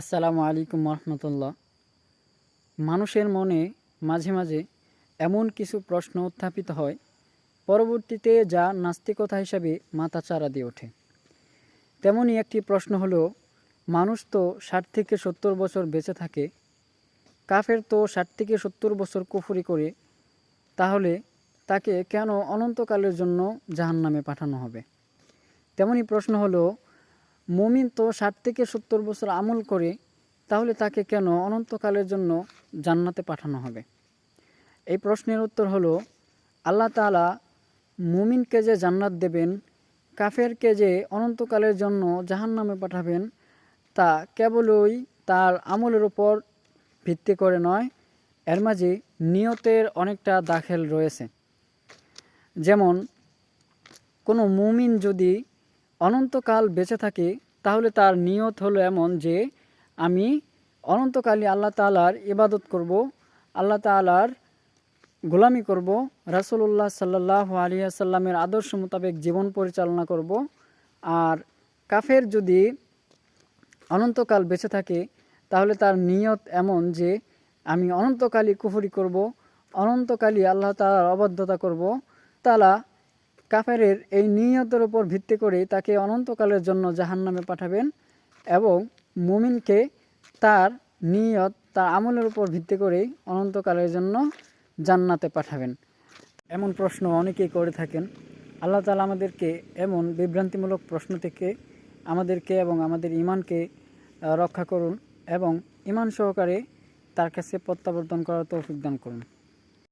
আসসালামু আলাইকুম রহমতুল্লাহ মানুষের মনে মাঝে মাঝে এমন কিছু প্রশ্ন উত্থাপিত হয়, পরবর্তীতে যা নাস্তিকতা হিসাবে মাথাচাড়া দিয়ে ওঠে। তেমনই একটি প্রশ্ন হলো, মানুষ তো ষাট থেকে সত্তর বছর বেঁচে থাকে, কাফের তো ষাট থেকে সত্তর বছর কুফুরি করে, তাহলে তাকে কেন অনন্তকালের জন্য জাহান্নামে পাঠানো হবে? তেমনই প্রশ্ন হলো মুমিন তো ষাট থেকে সত্তর বছর আমল করে, তাহলে তাকে কেন অনন্তকালের জন্য জান্নাতে পাঠানো হবে? এই প্রশ্নের উত্তর হলো, আল্লাহ তাআলা মুমিনকে যে জান্নাত দেবেন, কাফেরকে যে অনন্তকালের জন্য জাহান্নামে পাঠাবেন, তা কেবলই তার আমলের উপর ভিত্তি করে নয়, এর মাঝে নিয়তের অনেকটা দাখেল রয়েছে। যেমন, কোনো মুমিন যদি অনন্তকাল বেঁচে থাকে, তাহলে তার নিয়ত হলো এমন যে, আমি অনন্তকালই আল্লাহ তালার ইবাদত করব, আল্লাহ তালার গোলামি করব রাসুল্লাহ সাল্লাহ আলিয়া সাল্লামের আদর্শ মোতাবেক জীবন পরিচালনা করব। আর কাফের যদি অনন্তকাল বেঁচে থাকে, তাহলে তার নিয়ত এমন যে, আমি অনন্তকালই কুফরি করব, অনন্তকালই আল্লাহ তালার অবাধ্যতা করব, তালা কাফেরের এই নিয়তের উপর ভিত্তি করে তাকে অনন্তকালের জন্য জাহান্নামে পাঠাবেন এবং মুমিনকে তার নিয়ত, তার আমলের উপর ভিত্তি করেই অনন্তকালের জন্য জান্নাতে পাঠাবেন। এমন প্রশ্ন অনেকেই করে থাকেন। আল্লাহ তালা আমাদেরকে এমন বিভ্রান্তিমূলক প্রশ্ন থেকে আমাদেরকে এবং আমাদের ইমানকে রক্ষা করুন এবং ইমান সহকারে তার কাছে প্রত্যাবর্তন করার তৌফিক দান করুন।